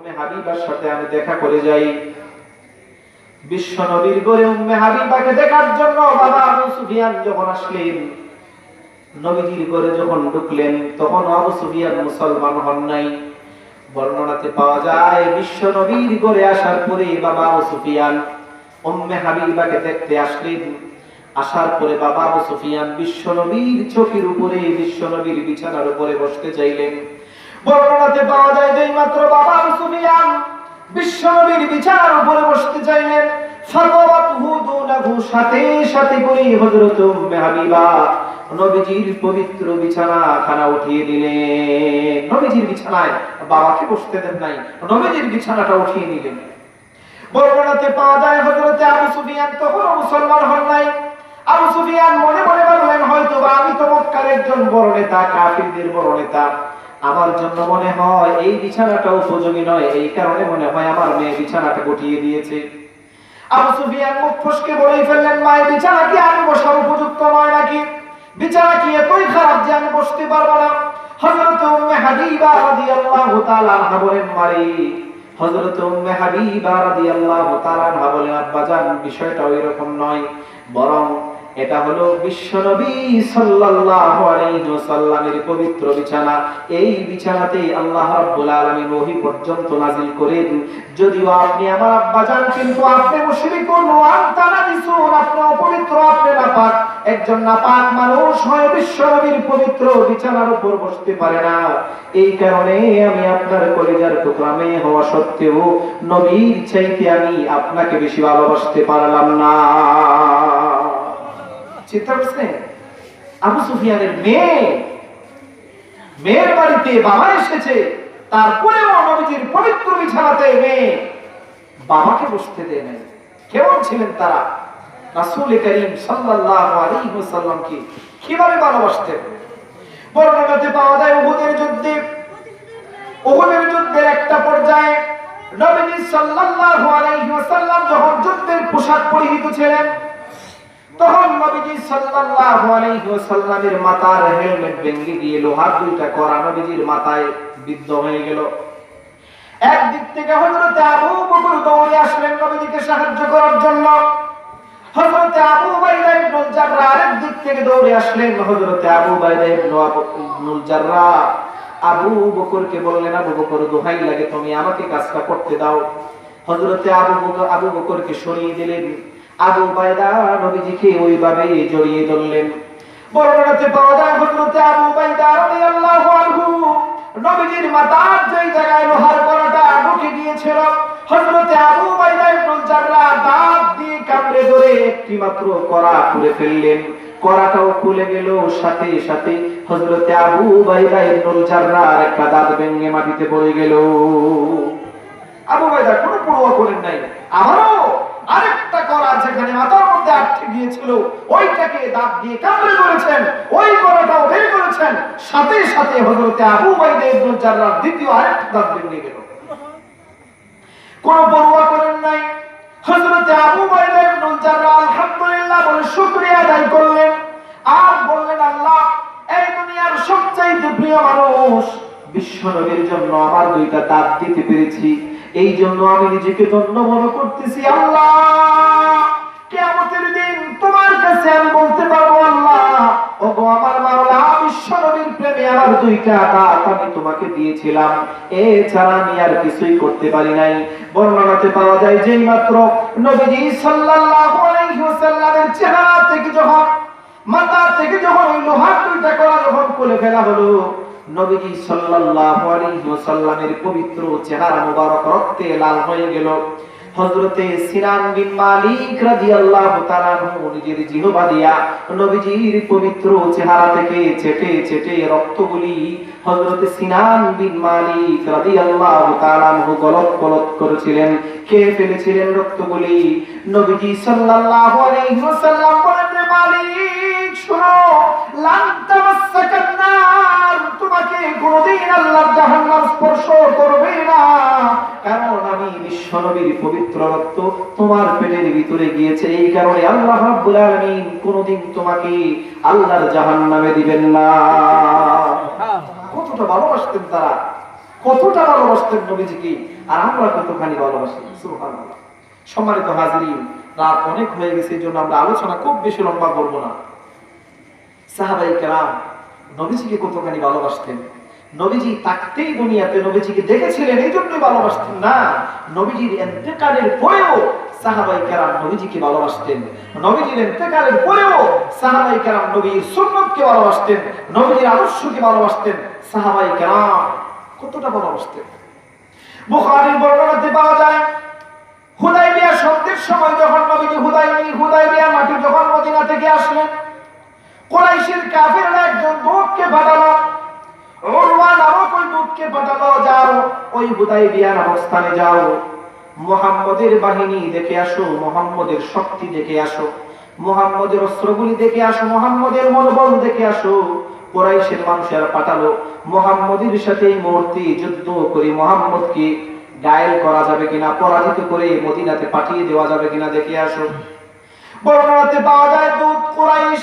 উম্মে হাবিবার সাথে আমি দেখা করে যাই। বিশ্ব নবীর গড়ে উম্মে হাবিবাকে দেখার জন্য বাবা আবু সুফিয়ান যখন আসলেন, নবীজির যখন ঢুকলেন, তখন আবু সুফিয়ান মুসলমান হন নাই। বর্ণনাতে পাওয়া যায়, বিশ্ব নবীর আসার পরে বাবা আবু সুফিয়ান উম্মে হাবিবাকে দেখতে আসলেন। আসার পরে বাবা আবু সুফিয়ান বিশ্ব নবীর চোখের উপরে, বিশ্ব নবীর বিছানার উপরে বসতে চাইলেন। বর্ণনাতে পাওয়া যায় যে মাত্র বাবা সুফিয়ান বিশ্ব নবীর বিছানার উপরে বসতে চাইলেন। সাথে সাথে করে হযরত উম্মে হাবিবা নবীজির পবিত্র বিছানা খানা উঠিয়ে দিলেন। নবীজির বিছানায় বাবাকে বসতে দেন নাই, নবীজির বিছানাটা উঠিয়ে নিলেন বর্ণনাতে পাওয়া যায় হযরতে আবু সুফিয়ান তখনও মুসলমান হন নাই। আবু সুফিয়ান মনে মনে বললেন হয়তো আমি তো মক্কার একজন বড় নেতা, কাফিরদের বড় নেতা। আমার জন্য মনে হয় এই বিছানাটা উপযোগী নয়। এই কারণে মনে হয় আমার মেয়ে বিছানাটা গুটিয়ে দিয়েছে। আবু সুফিয়ান মুখ ফসকে বলেই ফেললেন, মায়ের বিছানা কি আমি বসার উপযুক্ত নয় নাকি? বিছানা কি এতই খারাপ যে আমি বসতে পারব না? হযরত উম্মে হাবিবা রাদিয়াল্লাহু তাআলা আনহা বলেন, মারি। হযরত উম্মে হাবিবা রাদিয়াল্লাহু তাআলা আনহা বলেন আব্বাজান বিষয়টা ওই রকম নয়। বরং এটা হলো বিশ্বনবী সাল্লাল্লাহু আলাইহি ওয়াসাল্লামের পবিত্র বিছানা। এই বিছানাতে আল্লাহ রাব্বুল আলামিন ওহী পর্যন্ত নাজিল করেন। যদিও আপনি আমার আব্বা জান কিন্তু আপনি মুশরিকুন ওয়া আনতা নাজিসুন আপনি অপবিত্র, আপনি নাপাক। একজন নাপাক মানুষ হয় বিশ্বনবীর পবিত্র বিছানার উপর বসতে পারে না। এই কারণে আমি আপনার কলিজার টুকরা হওয়া সত্ত্বেও নবীর চাইতে আমি আপনাকে বেশি ভালোবাসতে পারলাম না। আবু সুফিয়ানের মেয়ে, মেয়ের বাড়িতে বাবা এসেছে, তারপরেও নবীজির পবিত্র বিছানাতে মেয়ে বাবাকে বসতে দেয় নাই। কেমন ছিলেন তারা? রাসূল করিম সাল্লাল্লাহু আলাইহি ওয়াসাল্লামকে কীভাবে ভালোবাসতেন? বর্ণনাতে পাওয়া যায় উহুদের যুদ্ধে। উহুদের যুদ্ধের একটা পর্যায়ে নবীজি সাল্লাল্লাহু আলাইহি ওয়াসাল্লাম যখন যুদ্ধের পোশাক পরিহিত ছিলেন তখন নবীজি সাল্লাল্লাহু আলাইহি ওয়াসাল্লামের মাথার হেলমেট ভেঙে দিয়ে লোহার দুইটা করা নবীজির মাথায় বিদ্ধ হয়ে গেল। একদিক থেকে হযরত আবু বকর দৌড়ে আসলেন নবীজিকে সাহায্য করার জন্য। হযরত আবু উবাইদা ইবনে জাররা আরেক দিক থেকে দৌড়ে আসলেন হযরত আবু উবাইদা ইবনে জাররা। আবু বকরকে বললেন, আবু বকর, দোহাই লাগে, তুমি আমাকে কাজটা করতে দাও। হযরত আবু বকর আবু বকরকে সরিয়ে দিলেন। আবু বাইদা নবীজিকে ওইভাবে জড়িয়ে ধরলেন। বর্ণনাতে পাওয়া যায় হযরত আবু বাইদা রাদিয়াল্লাহু আনহু নবীজির মাথার যেই জায়গায় লোহার করাটা ঢুকে গিয়েছিল, হযরত আবু বাইদা ইবনে জাররা দাঁত দিয়ে কামড়ে ধরে একটি মাত্র করা খুলে ফেললেন। করাটাও খুলে গেল, সাথে সাথে হযরত আবু বাইদা ইবনে জাররা একটা দাঁত ভেঙে মাটিতে পড়ে গেল। আবু বাইদা কোনো পরোয়া করেন নাই। আমারও আরেকটা করা যেখানে মাথার মধ্যে আটকে গিয়েছিল, ওইটাকে দাঁত দিয়ে কামড়ে করেছেন ওই করাটাও বের করেছেন। সাথে সাথে হযরতে আবু বাইদা ইবনে জাররার দ্বিতীয় আরেকটা দাঁত ভেঙে গেল। কোন পরোয়া করেন নাই। হযরতে আবু বাইদা ইবনে জাররা আলহামদুলিল্লাহ বলে শুকরিয়া আদায় করলেন। আর বললেন, আল্লাহ, এই দুনিয়ার সবচাইতে প্রিয় মানুষ বিশ্ব নবীর জন্য আমার দুইটা দাঁত দিতে পেরেছি। এই জন্য আমি নিজেকে ধন্য মনে করতেছি, আল্লাহ। কিয়ামতের দিন তোমার কাছে আমি বলতে পারব, আল্লাহ, ওগো আমার মাওলা বিশ্ব নবীর প্রেমে আমার দুইটা দাঁত আমি তোমাকে দিয়েছিলাম। এছাড়া আমি আর কিছুই করতে পারি নাই। বর্ণনাতে পাওয়া যায় যেই মাত্র নবীজি সাল্লাল্লাহু আলাইহি ওয়াসাল্লামের চেহারা থেকে যখন, মাথা থেকে যখন ওই লোহার দুইটা করা যখন খুলে ফেলা হলো নবীজি সাল্লাল্লাহু আলাইহি ওয়াসাল্লামের পবিত্র চেহারা মোবারক রক্তে লাল হয়ে গেল। হযরতে সিনান বিন মালিক রাদিয়াল্লাহু তাআলা নিজের দিয়া নবীজির পবিত্র চেহারা থেকে ছেটে ছেটে রক্তগুলি হযরতে সিনান বিন মালিক রাদিয়াল্লাহু তাআলা গলত গলত করেছিলেন কে ফেলেছিলেন রক্তগুলি। নবীজি সাল্লাল্লাহু আলাইহি ওয়াসাল্লাম বলেন মালিক, শুনো, লান তামাসসাকান তোমাকে কোনদিন আল্লাহর জাহান্নাম স্পর্শ করবে না। কারণ আমি বিশ্বনবীর পবিত্র রক্ত তোমার পেটের ভিতরে গিয়েছে। এই কারণে আল্লাহ রাব্বুল আলামিন কোনদিন তোমাকে আল্লাহর জাহান্নামে দিবেন না। কতটা ভালোবাসতেন তারা। কতটা ভালোবাসতেন নবীজিকে। আর আমরা কতখানি ভালোবাসি। সুবহানাল্লাহ। সম্মানিত হাজিরিন রাত অনেক হয়ে গেছে এই জন্য আমরা আলোচনা খুব বেশি লম্বা করব না। সাহাবাই কেরাম নবীজিকে কতখানি ভালোবাসতেন? নবীজি থাকতেই দুনিয়াতে নবীজিকে দেখেছিলেন এই জন্যই ভালোবাসতেন। না, নবীজির এন্তেকালের পরেও সাহাবাই কেরাম নবীজিকে ভালোবাসতেন। নবীজির এন্তেকালের পরেও সাহাবাই কেরাম নবীর সুন্নতকে ভালোবাসতেন। নবীজির আদর্শকে ভালোবাসতেন। সাহাবাই কেরাম কতটা ভালোবাসতেন? বুখারীর বর্ণনাতে পাওয়া যায়, হুদাইবিয়া সন্ধ্যের সময় যখন নবীজি হুদাইবি হুদাইবিয়া মাটি যখন মদিনা থেকে আসলেন কোরাইশের কাফেররা একজন দূতকে পাঠালো উরওয়া নামক ওই দূতকে পাঠালো, যাও, ওই হুদাইবিয়া নামক স্থানে যাও। মুহাম্মদের বাহিনী দেখে আসো, মুহাম্মদের শক্তি দেখে আসো, মুহাম্মদের অস্ত্রগুলি দেখে আসো, মুহাম্মদের মনোবল দেখে আসো। কোরাইশের মানুষের পাঠালো, মুহাম্মদের সাথে এই মুহূর্তে যুদ্ধ করে মুহাম্মদকে গায়েল করা যাবে কিনা, পরাজিত করে মদিনাতে পাঠিয়ে দেওয়া যাবে কিনা দেখে আসো। বর্ণনাতে পাওয়া যায়, দূত কোরাইশ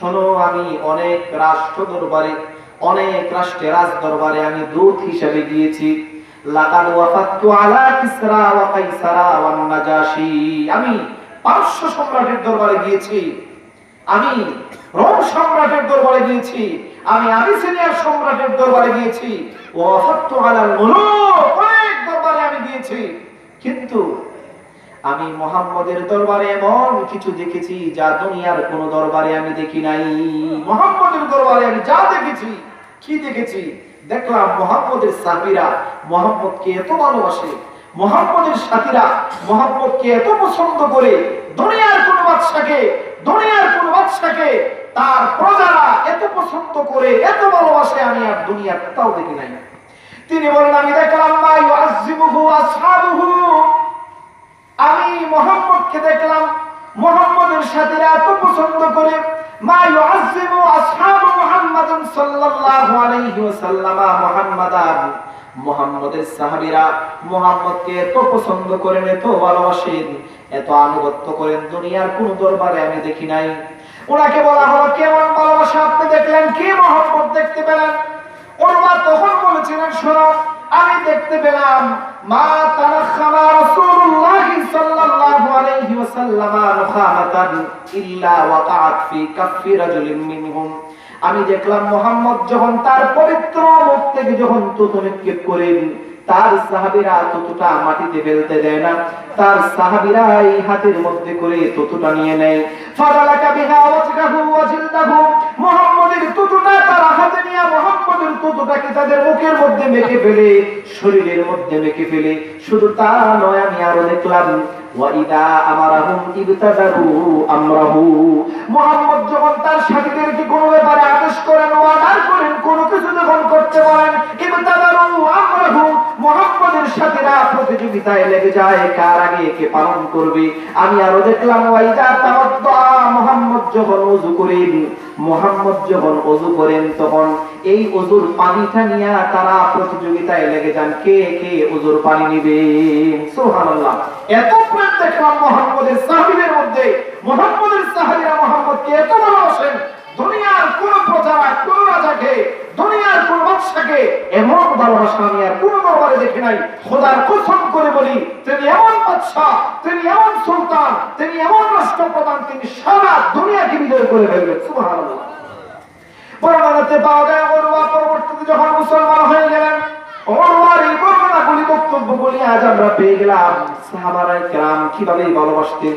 শোনো আমি অনেক রাষ্ট্র দরবারে, অনেক রাষ্ট্রের রাজ দরবারে আমি দূত হিসেবে গিয়েছি। লাকাদ ওয়াফাততু আলা কিসরা ওয়া কাইসারা ওয়ান নাজাশি। আমি পারস্য সম্রাটের দরবারে গিয়েছি। আমি রোম সম্রাটের দরবারে গিয়েছি। আমি আবিসিনিয়ার সম্রাটের দরবারে গিয়েছি। ও অসত্য মুলুক, অনেক দরবারে আমি গিয়েছি। কিন্তু আমি মোহাম্মদের দরবারে এমন কিছু দেখেছি যা দুনিয়ার কোন দরবারে আমি দেখি নাই। মোহাম্মদের দরবারে আমি যা দেখেছি, কি দেখেছি? দেখলাম মোহাম্মদের সাহাবীরা মোহাম্মদকে এত ভালোবাসে মোহাম্মদের সাথীরা মোহাম্মদকে এত পছন্দ করে দুনিয়ার কোন বাদশাকে, দুনিয়ার কোন বাদশাকে তার প্রজারা এত পছন্দ করে, এত ভালোবাসে আমি আর দুনিয়ার কোথাও দেখি নাই। তিনি বলেন, আমি দেখলাম আমি মোহাম্মদকে দেখলাম মোহাম্মদের সাথীরা এত পছন্দ করে, মা ইউআযিবু আসহাবু মুহাম্মাদিন সাল্লাল্লাহু আলাইহি ওয়াসাল্লাম, মুহাম্মাদান। মুহাম্মদের সাহাবীরা মুহাম্মদকে এত পছন্দ করেন, এত ভালোবাসেন, এত আনুগত্য করেন, দুনিয়ার কোন দরবারে আমি দেখি নাই। ওনাকে বলা হলো, কেমন ভালোবাসা আপনি দেখলেন? কি মোহাম্মদ দেখতে পেলেন? তখন বলেছিলেন, শোনো, আমি দেখতে পেলাম আমি দেখলাম মোহাম্মদ যখন তার পবিত্র মুখ থেকে যখন তুতু নিক্ষেপ করেন তার সাহাবীরা তুতুটা মাটিতে ফেলতে দেয় না। তার সাহাবীরা এই হাতের মধ্যে করে তুতুটা নিয়ে নেয়। ফাদালাকা বিহা ওয়াজগাহু ওয়াজিলদাহু মুহাম্মদের তার হাতে নিয়ে মুহাম্মদের তাদের মুখের মধ্যে মেখে ফেলে, শরীরের মধ্যে মেখে ফেলে। শুধু তা নয়, আমি আরও দেখলাম ওয়াইদা আমারাহুম ইবতাদারু আমরাহু। মুহাম্মদ যখন তার সাথীদেরকে কোনো ব্যাপারে আদেশ করেন অর্ডার করেন, কোনো কিছু যখন করতে বলেন মুহাম্মদের সাথীরা প্রতিযোগিতায় লেগে যায়, কার আগে কে পালন করবে? আমি আরও দেখলাম মুহাম্মদ যখন ওযু করেন মোহাম্মদ যখন ওযু করেন তখন এই ওযুর পানিটা নিয়ে তারা প্রতিযোগিতায় লেগে যান। কে কে ওযুর পানি নিবে? সুবহানাল্লাহ। এত প্রেম দেখলাম মোহাম্মদের সাহাবীদের মধ্যে। মোহাম্মদের সাহাবীরা মোহাম্মদকে এত ভালোবাসেন। দুনিয়ার কোন প্রজারা, কোন রাজাকে দুনিয়ার কোন বাদশাকে এমন ভালোবাসা আমি আর কোন দরবারে দেখি নাই। খোদার কসম করে বলি, তিনি এমন বাদশাহ, তিনি এমন সুলতান, তিনি এমন রাষ্ট্রপ্রধান, তিনি সারা দুনিয়াকে বিজয় করে ফেলবেন। সুবহানাল্লাহ। বর্ণনাতে পাওয়া যায়, অরুয়া পরবর্তীতে যখন মুসলমান হয়ে গেলেন, অরুয়ার এই বর্ণনাগুলি আজ আমরা পেয়ে গেলাম। সাহাবারাই কেরাম কীভাবে ভালোবাসতেন?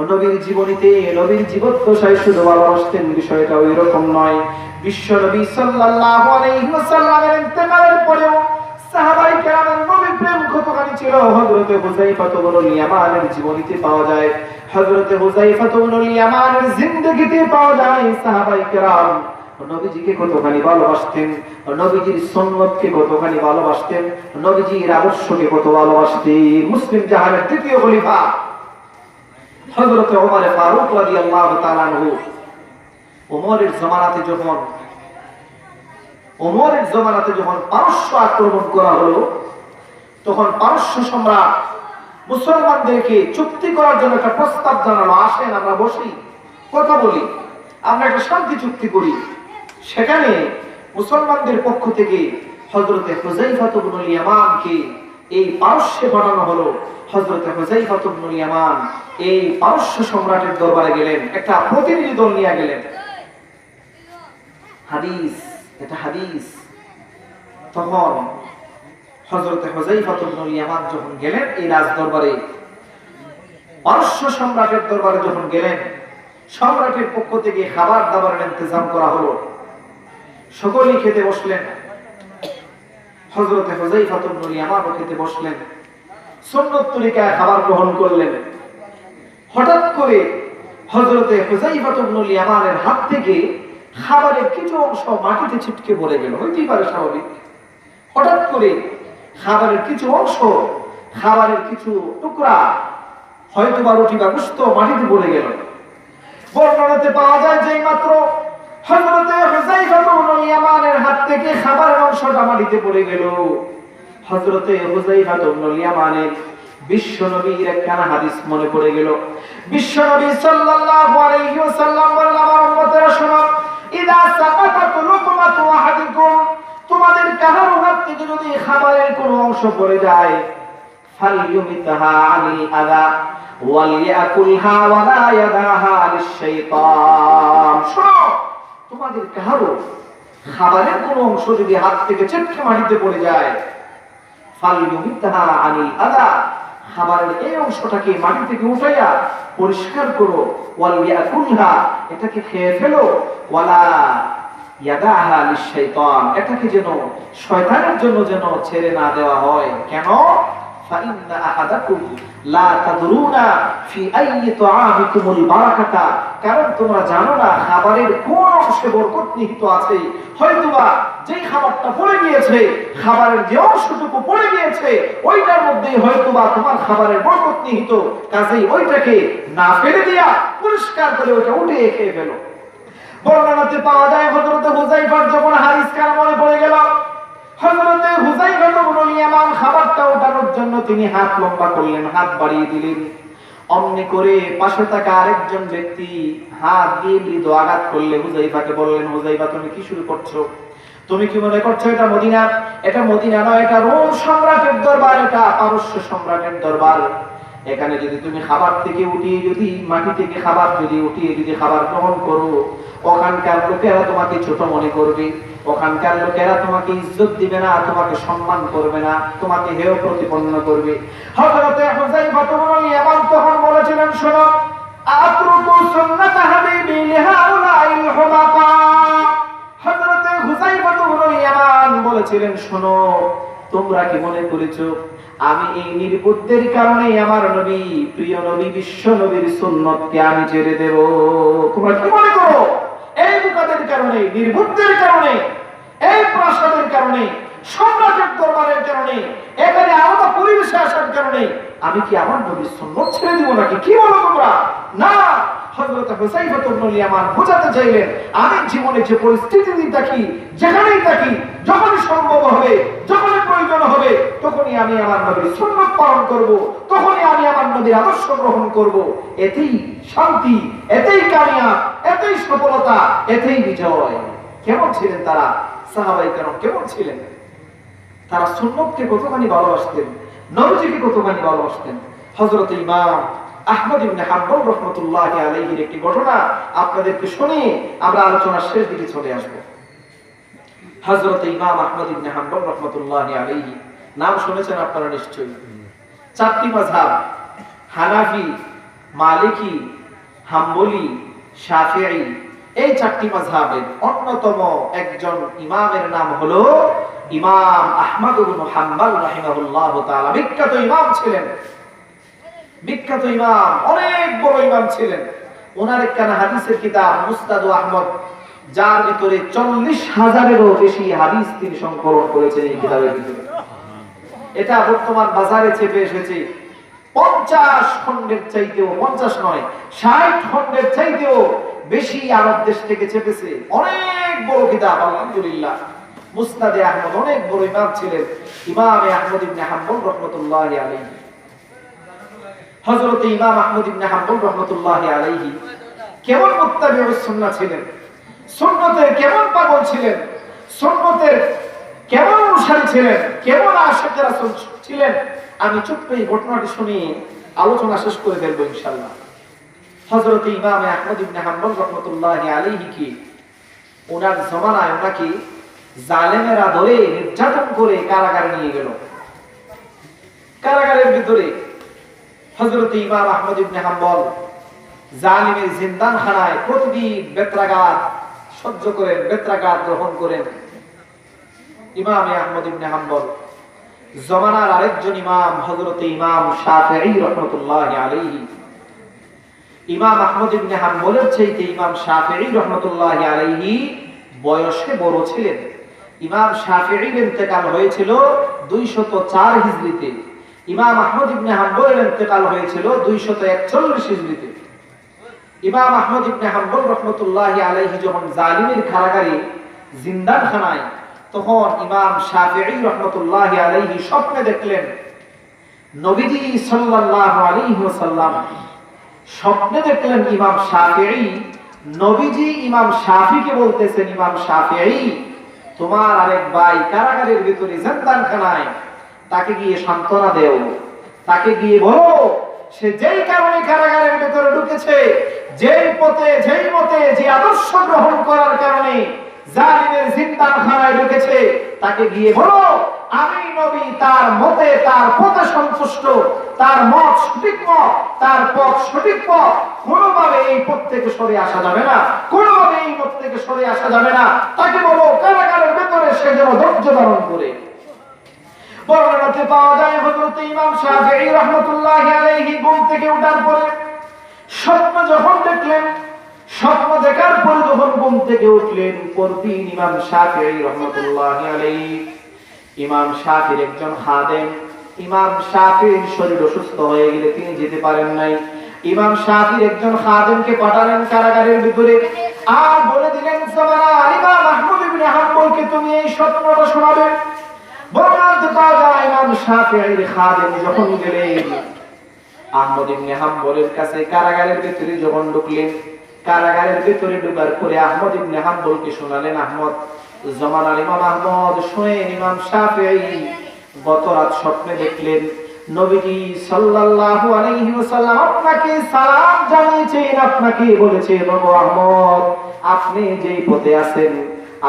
নবীর জীবনীতে নবীর জীবদ্দশায় শুধু ভালোবাসতেন বিষয়টা ওই রকম নয়। বিশ্ব নবী সাল্লাল্লাহু আলাইহি ওয়াসাল্লামের ইন্তেকালের পরেও সাহাবাই কেরামের নবী প্রেম কতখানি ছিল। ইয়ামানের জীবনীতে পাওয়া যায়। হযরতে ইবনুল ইয়ামানের পাওয়া যায় সাহাবাই কেরাম। নবীজিকে কতখানি ভালোবাসতেন, নবীজির সুন্নতকে কতখানি ভালোবাসতেন, নবীজির আদর্শকে কত ভালোবাসতেন। মুসলিম জাহানের তৃতীয় খলিফা হযরতে ওমর ফারুক রাদিয়াল্লাহু তাআলা আনহু ওমরের জামানাতে যখন ওমরের জামানাতে যখন পারস্য আক্রমণ করা হলো, তখন পারস্য সম্রাট মুসলমানদেরকে চুক্তি করার জন্য একটা প্রস্তাব জানালো, আসেন, আমরা বসি, কথা বলি, আমরা একটা শান্তি চুক্তি করি। সেখানে মুসলমানদের পক্ষ থেকে হজরতে হুজাইফাত ইবনুল ইয়ামানকে এই পারস্যে পাঠানো হলো হজরতে হুজাইফাত ইবনুল ইয়ামান। এই পারস্য সম্রাটের দরবারে গেলেন, একটা প্রতিনিধি দল নিয়ে গেলেন। হাদিস, এটা হাদিস। তখন হজরত হুজাইফাত ইবনুল ইয়ামান যখন গেলেন এই রাজ দরবারে পারস্য সম্রাটের দরবারে যখন গেলেন, সম্রাটের পক্ষ থেকে খাবার দাবারের ইন্তজাম করা হলো। সকলেই খেতে বসলেন। হজরতে হুজাইফাত ইবনুল ইয়ামানও খেতে বসলেন। সুন্নত তরিকায় খাবার গ্রহণ করলেন। হঠাৎ করে হজরতে হুজাইফাত ইবনুল ইয়ামানের হাত থেকে খাবারের কিছু অংশ মাটিতে ছিটকে পড়ে গেল। হইতেই পারে স্বাভাবিক। হঠাৎ করে খাবারের কিছু অংশ, খাবারের কিছু টুকরা হয়তো বা রুটি বা গুস্ত মাটিতে পড়ে গেল। বর্ণনাতে পাওয়া যায় যে মাত্র হযরতে হুযাইফা ইবনে ইয়ামানের হাত থেকে খাবারের অংশটা মাটিতে পড়ে গেল। হযরতে ইয়ামানের বিশ্ব নবীর একখানা হাদিস মনে পড়ে গেল। বিশ্ব নবী সাল্লাল্লাহু আলাইহি ওয়াসাল্লাম আমার শোনো ইদা লুকমাতু তোমাদের কাহারো হাত থেকে যদি খাবারের কোনো অংশ পড়ে যায়, ফালইউমিতহা আনিল আযা ওয়ালিয়াকুলহা ওয়ালা ইয়াদাহা লিশ-শাইতান শোনো তোমাদের কাহারো খাবারের কোনো অংশ যদি হাত থেকে ছিটকে মাটিতে পড়ে যায় খাবারের এই অংশটাকে মাটি থেকে উঠাইয়া পরিষ্কার করো এটাকে খেয়ে ফেলো, ওয়ালা এটাকে যেন শয়তানের জন্য যেন ছেড়ে না দেওয়া হয়। কেন? فإن أحدكم لا تدرون في أي طعامكم البركة কারণ তোমরা জানো না খাবারের কোন অংশে বরকত নিহিত আছে হয়তোবা যেই খাবারটা পড়ে গিয়েছে খাবারের যে অংশটুকু পড়ে গিয়েছে ওইটার মধ্যে হয়তোবা তোমার খাবারের বরকত নিহিত কাজেই ওইটাকে না ফেলে দিয়া পরিষ্কার করে ওইটা উঠে খেয়ে ফেলো বর্ণনাতে পাওয়া যায় হযরত হুযাইফার যখন হাদিস কার মনে পড়ে গেল হযরতে হুযাইফা ইবনুল ইয়ামান খাবারটা ওঠানোর জন্য তিনি হাত লম্বা করলেন, হাত বাড়িয়ে দিলেন। অমনি করে পাশে থাকা আরেকজন ব্যক্তি হাত দিয়ে মৃদু আঘাত করলে হুযাইফাকে বললেন, হুযাইফা, তুমি কি শুরু করছ? তুমি কি মনে করছ এটা মদিনা? এটা মদিনা নয়, এটা রোম সম্রাটের দরবার, এটা পারস্য সম্রাটের দরবার। এখানে যদি তুমি খাবার থেকে উঠিয়ে, যদি মাটি থেকে খাবার যদি উঠিয়ে, যদি খাবার গ্রহণ করো, ওখানকার লোকেরা তোমাকে ছোট মনে করবে। ওখানকার লোকেরা তোমাকে ইজ্জত দিবে না, তোমাকে সম্মান করবে না, তোমাকে হেয় প্রতিপন্ন করবে। হযরতে তখন বলেছিলেন, শোনো, আতরুকু সুন্নাত হাবিবি লিহাউলাইল হুমাকা। হযরতে বলেছিলেন, শোনো, তোমরা কি মনে করেছ, আমি এই নির্বুদ্ধের কারণে আমার নবী, প্রিয় নবী, বিশ্ব নবীর সুন্নতকে আমি ছেড়ে দেব? তোমরা কি মনে করো? এই কারণে, নির্বুদ্ধের কারণে, এই প্রাসাদের কারণে, সম্রাটের দরবারের কারণে, এখানে আলাদা পরিবেশে আসার কারণে, আমি কি আমার নবীর সুন্নত ছেড়ে দিব নাকি? কি বলো তোমরা? না আমি জীবনে যে পরিস্থিতি থাকি, যেখানেই থাকি, যখনই সম্ভব হবে, যখনই প্রয়োজন হবে, তখনই আমি আমার নবীর সুন্নত পালন করব, তখনই আমি আমার নবীর আদর্শ গ্রহণ করব। এতেই শান্তি, এতেই কামিয়াব। এতেই সফলতা, এতেই বিজয়। কেমন ছিলেন তারা? সাহাবাই কেন কেমন ছিলেন? তারা সুন্নতকে কতখানি ভালোবাসতেন, নবীজিকে কতখানি ভালোবাসতেন? হযরত ইমাম আহমদ ইবনে হাম্বল রাহমাতুল্লাহি আলাইহির একটি ঘটনা আপনাদেরকে শুনিয়ে আমরা আলোচনার শেষ দিকে চলে আসব। হযরত ইমাম আহমদ ইবনে হাম্বল রাহমাতুল্লাহি আলাইহি, নাম শুনেছেন আপনারা নিশ্চয়ই। চারটি মাযহাব, হানাফি, মালিকি, হাম্বলি শাফিঈ। এই চারটি মাযহাবের অন্যতম একজন ইমামের নাম হলো ইমাম আহমদ ইবনে রাহিমাহুল্লাহ তাআলা। বিখ্যাত ইমাম ছিলেন। বিখ্যাত ইমাম, অনেক বড় ইমাম ছিলেন। ওনার একখানা হাদিসের কিতাব মুস্তাদ আহমদ, যার ভিতরে চল্লিশ হাজারেরও বেশি হাদিস তিনি সংকলন করেছেন এই কিতাবের ভিতরে। এটা বর্তমান বাজারে চেপে এসেছে। পঞ্চাশ খন্ডের চাইতেও, পঞ্চাশ নয়, ষাট খন্ডের চাইতেও বেশি আরব দেশ থেকে চেপেছে অনেক বড় কিতাব আলহামদুলিল্লাহ। মুস্তাদে আহমদ অনেক বড় ইমাম ছিলেন। ইমামে আহমদ ইবনে হাম্বল রহমতুল্লাহ আলাইহি। হযরত ইমাম আহমদ ইবনে হাম্বল রাহমাতুল্লাহি আলাইহি কেমন মুত্তাবিউস সুন্নাহ ছিলেন? সুন্নতের কেমন পাগল ছিলেন? সুন্নতের কেমন অনুসারী ছিলেন? কেমন আশিক রাসূল ছিলেন? আমি ছোট্ট এই ঘটনাটি শুনি, আলোচনা শেষ করে ফেলব ইনশাল্লাহ হযরত ইমাম আহমদ ইবনে হাম্বল রাহমাতুল্লাহি আলাইহি কি? ওনার জমানায় ওনাকে জালেমেরা ধরে নির্যাতন করে কারাগারে নিয়ে গেল। কারাগারের ভিতরে হযরত ইমাম আহমদ ইবনে হাম্বল জালিমের জিন্দানখানায় প্রতিদিন বেত্রাঘাত, সহ্য করেন, বেত্রাঘাত গ্রহণ করেন। ইমাম আহমদ ইবনে হাম্বল জমানার আরেকজন ইমাম, হযরত ইমাম শাফিঈ রাহমাতুল্লাহ ইমাম আহমদ ইবনে হাম্বলের চাইতে ইমাম রাহমাতুল্লাহ বয়সে বড় ছিলেন। ইমাম শাফিঈর ইন্তেকাল হয়েছিল 204 হিজরিতে ইমাম আহমদ ইবনে হাম্বলের ইন্তেকাল হয়েছিল 241 হিজরিতে ইমাম আহমদ ইবনে হাম্বল রহমতুল্লাহি যখন জালিমের কারাগারে জিন্দানখানায় তখন ইমাম শাফিঈ রহমতুল্লাহি আলাইহি স্বপ্নে দেখলেন, নবীজি সাল্লাল্লাহু আলাইহি ওয়াসাল্লাম স্বপ্নে দেখলেন ইমাম শাফিঈ, নবীজি ইমাম শাফিকে বলতেছেন, ইমাম শাফিঈ, তোমার আরেক ভাই কারাগারের ভিতরে জিন্দানখানায় তাকে গিয়ে সান্ত্বনা দেও, তাকে গিয়ে বলো, সে যেই কারণে কারাগারের ভিতরে ঢুকেছে, যেই পথে, যেই মতে যে আদর্শ গ্রহণ করার কারণে জালিমের জিন্দানখানায় ঢুকেছে, তাকে গিয়ে বলো, আমি নবী, তার মতে তার পথে সন্তুষ্ট, তার মত সঠিক মত তার পথ সঠিক পথ। কোনোভাবে এই পথ থেকে সরে আসা যাবে না, কোনোভাবে এই পথ থেকে সরে আসা যাবে না। তাকে বলো, কারাগারের ভেতরে সে যেন ধৈর্য ধারণ করে। বর্ণনাতে পাওয়া যায় হযরত ইমাম শাফিঈ রাহমাতুল্লাহি আলাইহি ঘুম থেকে ওঠার পরে স্বপ্ন যখন দেখলেন স্বপ্ন দেখার পরে যখন ঘুম থেকে উঠলেন পরদিন ইমাম শাফিঈ রাহমাতুল্লাহি আলাইহি। ইমাম শাফির একজন খাদেম। ইমাম শাফির শরীর অসুস্থ হয়ে গেলে তিনি যেতে পারেন নাই। ইমাম শাফির একজন খাদেমকে পাঠালেন কারাগারের ভিতরে। আর বলে দিলেন সামারা ইমাম আহমদ ইবনে হাম্বলকে তুমি এই স্বপ্নটা শোনাবে। পাওয়া যায় ইমাম খাদেম যখন গেলেন, আহমদ ইবনে হাম্বলের কাছে কারাগারের ভিতরে যখন ঢুকলেন কারাগারের ভিতরে ঢুকার পরে আহমদ ইবনে হাম্বলকে শোনালেন, আহমদ, জমান আল ইমাম আহমদ শোনেন ইমাম শাফিঈ গত রাত স্বপ্নে দেখলেন, নবীজি সাল্লাল্লাহু আলাইহি ওয়াসাল্লাম আপনাকে সালাম জানিয়েছেন, আপনাকে বলেছে আহমদ, আপনি যেই পথে আছেন,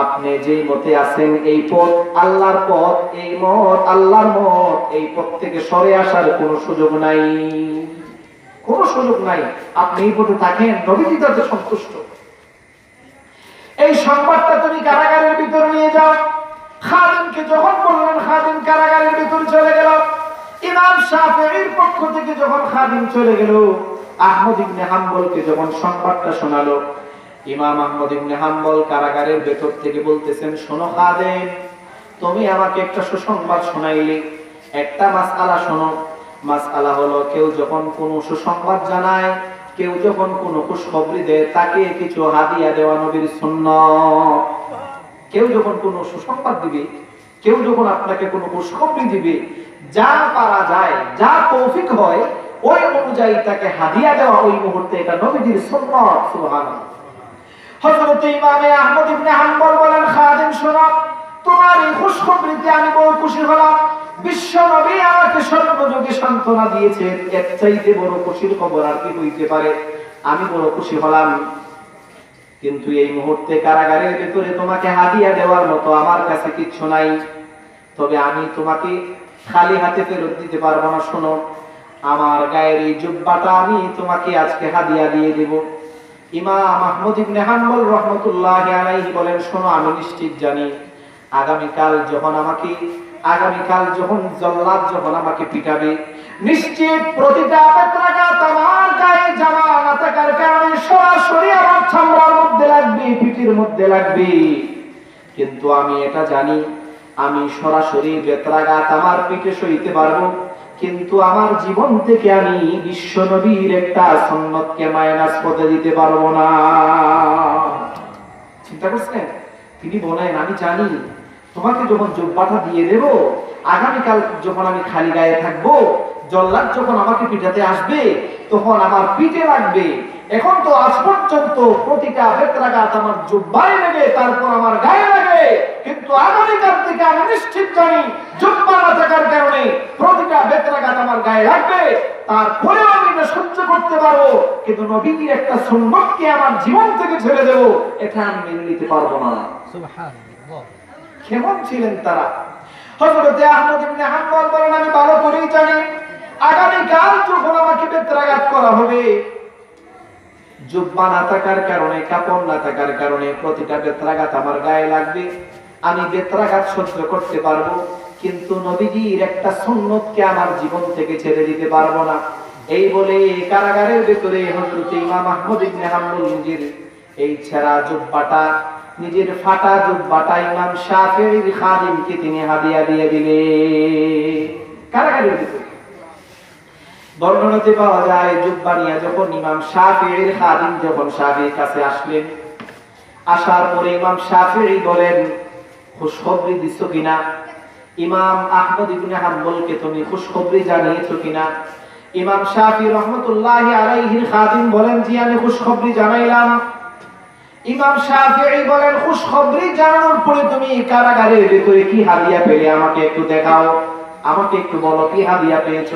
আপনি যেই মতে আছেন, এই পথ আল্লাহর পথ, এই মত আল্লাহর মত, এই পথ থেকে সরে আসার কোনো সুযোগ নাই। কোনো সুযোগ নাই। আপনি এই পথে থাকেন নবীজি তাতে সন্তুষ্ট। এই সংবাদটা তুমি কারাগারের ভিতরে নিয়ে যাও। খাদিমকে যখন বললেন, খাদিম কারাগারের ভিতরে চলে গেল। ইমাম শাফিঈর পক্ষ থেকে যখন খাদিম চলে গেল, আহমদ ইবনে হাম্বলকে যখন সংবাদটা শোনালো, ইমাম আহমদ ইবনে হাম্বল কারাগারের ভেতর থেকে বলতেছেন, শোনো খাদেম, তুমি আমাকে একটা সুসংবাদ শোনাইলে, একটা মাসআলা শোনো মাসআলা হলো কেউ যখন কোনো সুসংবাদ জানায়, কেউ যখন কোনো খুশখবরি দেয়, তাকে কিছু হাদিয়া দেওয়া নবীর সুন্নাত। কেউ যখন কোনো সুসংবাদ দিবে, কেউ যখন আপনাকে কোনো খুশখবরি দিবে, যা পারা যায়, যা তৌফিক হয়, ওই অনুযায়ী তাকে হাদিয়া দেওয়া ওই মুহূর্তে এটা নবীজির সুন্নাত, সুবহানাল্লাহ। হযরত ইমামে আহমদ ইবনে হাম্বল বলেন, খাদিম শোনো, তোমার এই খুশখবরিতে আমি বড় খুশি হলাম। বিশ্ব আমাকে সর্বযোগে সান্ত্বনা দিয়েছে এর চাইতে বড় খুশির খবর আর কি পারে? আমি বড় খুশি হলাম। কিন্তু এই মুহূর্তে কারাগারের ভিতরে তোমাকে হাদিয়া দেওয়ার মতো আমার কাছে কিচ্ছু নাই। তবে আমি তোমাকে খালি হাতে ফেরত দিতে পারব না, শোনো। আমার গায়ের এই জুব্বাটা আমি তোমাকে আজকে হাদিয়া দিয়ে দেব। ইমাম আহমদ ইবনে রহমতুল্লাহ বলেন, শোনো, আমি নিশ্চিত জানি, আগামীকাল যখন আমাকে আগামীকাল যখন জল্লাদ যখন আমাকে পিটাবে, নিশ্চিত প্রতিটা পেত্রাঘাত আমার গায়ে জামা না থাকার কারণে সরাসরি আমার চামড়ার মধ্যে লাগবে, পিঠের মধ্যে লাগবে। কিন্তু আমি এটা জানি, আমি সরাসরি বেত্রাঘাত আমার পিঠে সইতে পারব, কিন্তু আমার জীবন থেকে আমি বিশ্ব নবীর একটা সন্ন্যতকে মাইনাস করতে দিতে পারব না। চিন্তা করছেন? তিনি বলেন, আমি জানি তোমাকে যখন জোব্বাটা দিয়ে দেব, আগামীকাল যখন আমি খালি গায়ে থাকব, জল্লাদ যখন আমাকে পিঠাতে আসবে, তখন আমার পিঠে লাগবে। এখন তো আজ পর্যন্ত প্রতিটা বেত্রাঘাত আমার জোব্বায় লাগে তারপর আমার গায়ে লাগে কিন্তু আগামীকাল থেকে আমি নিশ্চিত জানি, জোব্বা না থাকার কারণে প্রতিটা বেত্রাঘাত আমার গায়ে লাগবে। তারপরেও আমি এটা সহ্য করতে পারব, কিন্তু নবীর একটা সুন্নতকে আমার জীবন থেকে ছেড়ে দেবো, এটা আমি মেনে নিতে পারব না। সুবহানাল্লাহ। কেমন ছিলেন তারা? হযরতে আহমদ ইবনে হাম্বল বলেন, আমি ভালো করেই জানি। আগামী কাল যখন আমাকে বেত্রাঘাত করা হবে, জুব্বা না থাকার কারণে, কাপড় না থাকার কারণে প্রতিটা বেত্রাঘাত আমার গায়ে লাগবে। আমি বেত্রাঘাত সহ্য করতে পারব, কিন্তু নবীজির একটা সুন্নতকে আমার জীবন থেকে ছেড়ে দিতে পারব না। এই বলে কারাগারের ভেতরে হযরত ইমাম আহমদ ইবনে হাম্বল নিজের এই ছেঁড়া জুব্বাটা নিজের ফাটা জুব্বাটা ইমাম শাফিঈর খাদিমকে তিনি হাদিয়া দিয়ে দিলে কারাগারের ভিতরে বর্ণনাতে পাওয়া যায়, জুব্বা যখন ইমাম শাফিঈর খাদিম যখন শাফির কাছে আসলেন, আসার পরে ইমাম শাফিঈ বলেন, খুশখবরি দিচ্ছ কিনা? ইমাম আহমদ ইবনে হাম্বলকে তুমি খুশখবরি জানিয়েছো কিনা? ইমাম শাফি রহমতুল্লাহ আলাইহির খাদিম বলেন, জি, আমি খুশখবরি জানাইলাম। ইমাম শাফিঈ বলেন, খুশখবরি জানানোর পরে তুমি কারাগারের ভিতরে কি হাদিয়া পেলে? আমাকে একটু দেখাও। আমাকে একটু বলো, কি হাদিয়া পেয়েছ?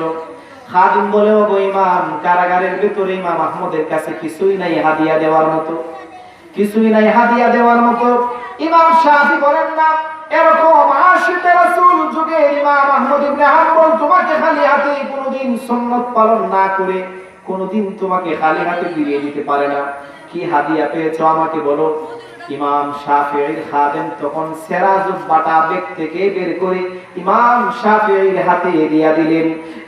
খাদিম বলে ও ইমাম, কারাগারের ভিতরে ইমাম আহমদের কাছে কিছুই নাই হাদিয়া দেওয়ার মতো। কিছুই নাই হাদিয়া দেওয়ার মতো। ইমাম শাফি বলেন, না, এরকম আশিতে রাসূল যুগে ইমাম আহমদ ইবনে হাম্বল তোমাকে খালি হাতে কোনোদিন সুন্নাত পালন না করে কোনোদিন তোমাকে খালি হাতে ফিরিয়ে দিতে পারে না। কি হাদিয়া পেয়েছ আমাকে বলো? ইমাম শাফিঈর খাদেম তখন সেরা জুব্বাটা বেগ থেকে বের করে ইমাম শাফিঈর হাতে দিয়া দিলেন।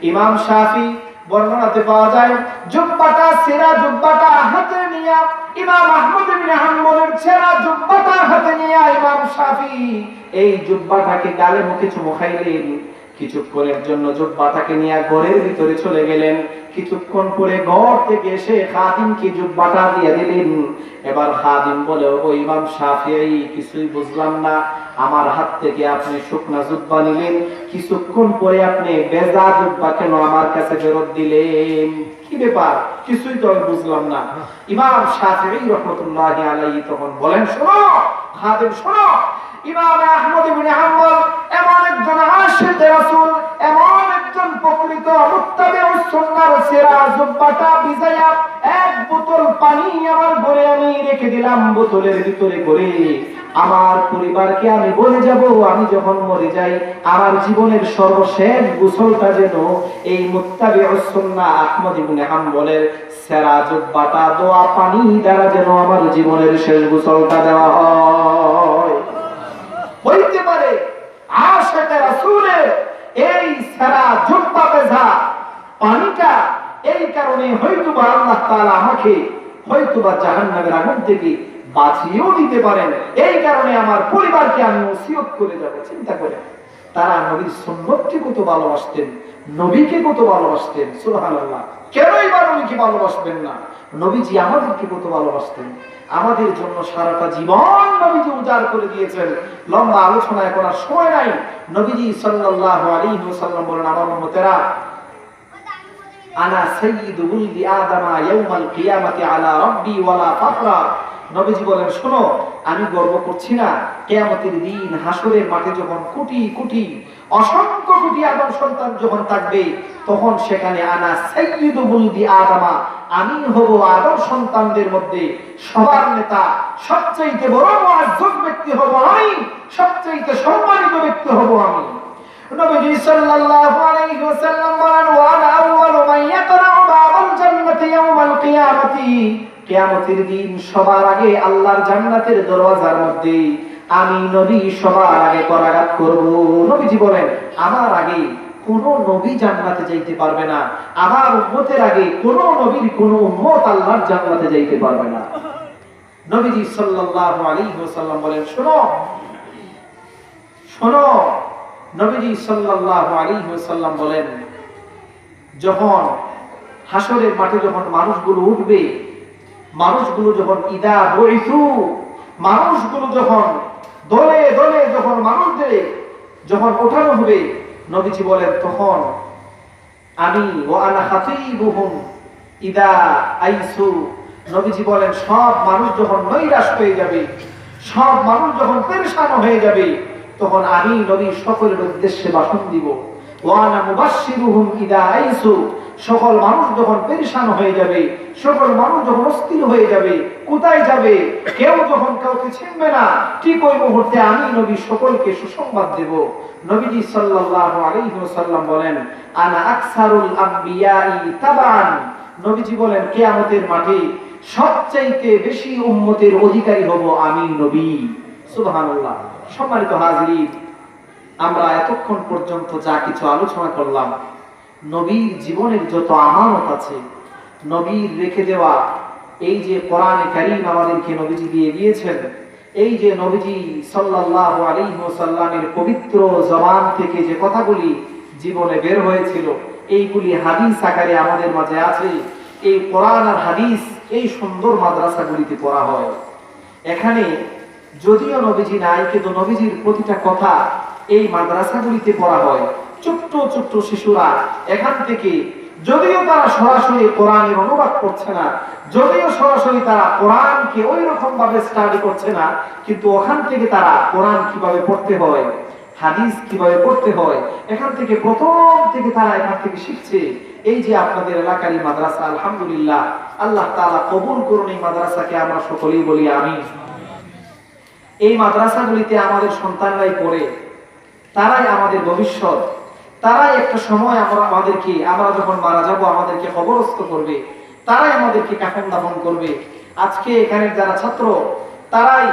ইমাম শাফি বর্ণনাতে পাওয়া যায়, জুব্বাটা সেরা জুব্বাটা হাতে নিয়া ইমাম আহমদ ইবনে হাম্বলের সেরা জুব্বাটা হাতে নিয়া ইমাম শাফি এই জুব্বাটাকে গালে মুখে চুমু খাইলেন। কিছুক্ষণের জন্য জুব্বাটাকে নিয়ে ঘরের ভিতরে চলে গেলেন। কিছুক্ষণ পরে ঘর থেকে এসে খাদিমকে জুব্বাটা দিয়ে দিলেন। এবার খাদিম বলে ও ইমাম শাফিঈ, কিছুই বুঝলাম না। আমার হাত থেকে আপনি শুকনা জুব্বা নিলেন। কিছুক্ষণ পরে আপনি বেজা জুব্বা কেন আমার কাছে ফেরত দিলেন? কি ব্যাপার? কিছুই তো আমি বুঝলাম না। ইমাম শাফিঈ রহমতুল্লাহ আলাইহি তখন বলেন, শোনো, খাদিম, শোনো। ইমাম আহমদ হাম্বল এমন একজন আশিক রাসূল, এমন একজন প্রকৃত মুত্তাবিউস সুন্নাহর সিরা জুব্বাটা ভিজায়া এক বোতল পানি আমার ঘরে আমি রেখে দিলাম বোতলের ভিতরে করে। আমার পরিবারকে আমি বলে যাব, আমি যখন মরে যাই, আমার জীবনের সর্বশেষ গোসলটা যেন এই মুত্তাবিউস সুন্নাহ আহমদ হাম্বলের সেরা জুব্বাটা, দোয়া পানি দ্বারা যেন আমার জীবনের শেষ গোসলটা দেওয়া হয়। হইতে পারে আশেকে রাসূলের এই সারা জুব্বা পেজা। পানিটা এই কারণে হয়তো বা আল্লাহ তাআলা আমাকে হয়তো হয়তোবা জাহান্নামের আগুন থেকে বাঁচিয়েও দিতে পারেন। এই কারণে আমার পরিবারকে আমি ওসিয়ত করে যাব, চিন্তা করে। তারা নবীর সুন্নতকে কত ভালোবাসতেন, নবীকে কত ভালোবাসতেন, সুবহানাল্লাহ। কেনই বা নবীকে ভালোবাসবেন না? নবীজি আমাদেরকে কত ভালোবাসতেন। আমাদের জন্য সারাটা জীবন নবীজি উজাড় করে দিয়েছেন। লম্বা আলোচনা এখন আর সময় নাই। নবীজি সাল্লাল্লাহু আলাইহি ওয়াসাল্লাম বলেন, আমার উম্মতেরা, আনা আদামা ইয়াউমাল আলা রাব্বি ওয়ালা ফাখরা। নবীজি বলেন, শোনো আমি গর্ব করছি না। কেয়ামতের দিন হাসরের মাঠে যখন কোটি কোটি, অসংখ্য কোটি আদম সন্তান যখন থাকবে, তখন সেখানে আনা সৈয়দুবুলদি আদামা, আমি হব আদম সন্তানদের মধ্যে সবার নেতা, সবচাইতে বড় মহাজ্জক ব্যক্তি হব আমি, সবচাইতে সম্মানিত ব্যক্তি হব আমি। নবীজি সাল্লাল্লাহু আলাইহি ওয়াসাল্লাম বলেন ওয়া আনা আউয়ালু মান ইয়াকরা বাবাল জান্নাতি ইয়াওমাল কিয়ামতি। কেয়ামতের দিন সবার আগে আল্লাহর জান্নাতের দরওয়াজার মধ্যে আমি নবী সবার আগে করাঘাত করব। নবীজি বলেন, আমার আগে কোন নবী জান্নাতে যাইতে পারবে না। আমার উম্মতের আগে কোন নবীর কোন উম্মত আল্লাহর জান্নাতে যাইতে পারবে না। নবীজি সাল্লাল্লাহু আলাইহি ওয়াসাল্লাম বলেন, শোনো শোনো। নবীজি সাল্লাল্লাহু আলাইহি ওয়াসাল্লাম বলেন, যখন হাসরের মাঠে যখন মানুষগুলো উঠবে মানুষগুলো যখন ইদা বইতু মানুষগুলো যখন দলে দলে যখন মানুষদের যখন ওঠানো হবে, নবীজি বলেন, তখন আমি ও আনা খাতিবুহুম ইদা আইসু। নবীজি বলেন, সব মানুষ যখন নৈরাশ হয়ে যাবে, সব মানুষ যখন পেরেশান হয়ে যাবে, তখন আমি নবী সকলের উদ্দেশ্যে বাসন দিব। ওয়ানা মুবাশশিরুহুম ইদা আইসু। সকল মানুষ যখন পেরেশান হয়ে যাবে, সকল মানুষ যখন অস্থির হয়ে যাবে, কোথায় যাবে? কেউ যখন কাউকে চিনবে না, ঠিক ওই মুহূর্তে আমি নবী সকলকে সুসংবাদ দেব। নবীজি সাল্লাল্লাহু আলাইহি ওয়াসাল্লাম বলেন, আনা আকসারুল আম্বিয়াই তাবান? নবীজি বলেন, কিয়ামতের মাঠে সবচাইতে বেশি উম্মতের অধিকারী হব আমি নবী। সুবহানাল্লাহ। সম্মানিত হাজির আমরা এতক্ষণ পর্যন্ত যা কিছু আলোচনা করলাম নবীর জীবনের যত আমানত আছে, নবীর রেখে দেওয়া, এই যে কোরআনে কারীম আমাদেরকে নবীজি দিয়ে দিয়েছেন, এই যে নবীজি সাল্লাল্লাহু আলাইহি ওয়াসাল্লামের পবিত্র জবান থেকে যে কথাগুলি জীবনে বের হয়েছিল, এইগুলি হাদিস আকারে আমাদের মাঝে আছে, এই কোরআন আর হাদিস এই সুন্দর মাদ্রাসাগুলিতে পড়া হয়। এখানে যদিও নবীজি নাই, কিন্তু নবীজির প্রতিটা কথা এই মাদ্রাসাগুলিতে পড়া হয়। ছোট্ট ছোট্ট শিশুরা এখান থেকে, যদিও তারা সরাসরি কোরআনের অনুবাদ করছে না, যদিও সরাসরি তারা কোরআনকে ওই রকম ভাবে স্টাডি করছে না, কিন্তু ওখান থেকে তারা কোরআন কীভাবে পড়তে হয়, হাদিস কীভাবে পড়তে হয়, এখান থেকে প্রথম থেকে তারা এখান থেকে শিখছে, এই যে আপনাদের এলাকারই মাদ্রাসা, আলহামদুলিল্লাহ, আল্লাহ তাআলা কবুল করুন এই মাদ্রাসাকে আমরা সকলেই বলি আমি এই মাদ্রাসাগুলিতে আমাদের সন্তানরাই পড়ে, তারাই আমাদের ভবিষ্যৎ। তারাই একটা সময় আমরা আমাদেরকে, আমরা যখন মারা যাব, আমাদেরকে খবরস্থ করবে। তারাই আমাদেরকে কাফন দাফন করবে। আজকে এখানে যারা ছাত্র, তারাই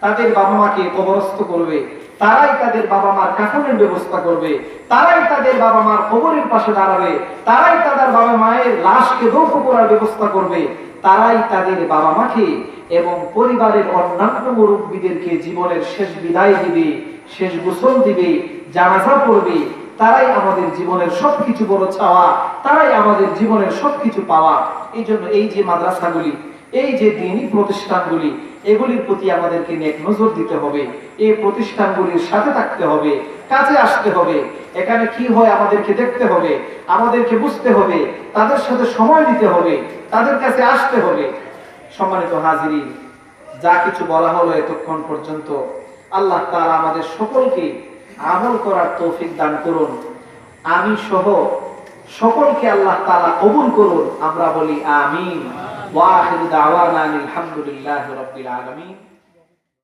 তাদের বাবা মাকে কবরস্থ করবে। তারাই তাদের বাবা মার কাফনের ব্যবস্থা করবে। তারাই তাদের বাবা মার কবরের পাশে দাঁড়াবে। তারাই তাদের বাবা মায়ের লাশকে দৌড় করার ব্যবস্থা করবে। তারাই তাদের বাবা মাকে এবং পরিবারের অন্যান্য মুরব্বীদেরকে জীবনের শেষ বিদায় দিবে, শেষ গোসল দিবে, জানাজা পড়বে তারাই আমাদের জীবনের সবকিছু বড় চাওয়া, তারাই আমাদের জীবনের সবকিছু পাওয়া। এই জন্য এই যে মাদ্রাসাগুলি, এই যে দিনই প্রতিষ্ঠানগুলি, এগুলির প্রতি আমাদেরকে নেক নজর দিতে হবে। এই প্রতিষ্ঠানগুলির সাথে থাকতে হবে কাছে আসতে হবে। এখানে কি হয় আমাদেরকে দেখতে হবে, আমাদেরকে বুঝতে হবে, তাদের সাথে সময় দিতে হবে, তাদের কাছে আসতে হবে। সম্মানিত হাজিরি যা কিছু বলা হলো এতক্ষণ পর্যন্ত, আল্লাহ তাআলা আমাদের সকলকে আমল করার তৌফিক দান করুন। আমি সহ সকলকে আল্লাহ তালা কবুল করুন। আমরা বলি আমিন। ওয়াহিদ আওয়ান আলহামদুলিল্লাহ রবিল আলামিন।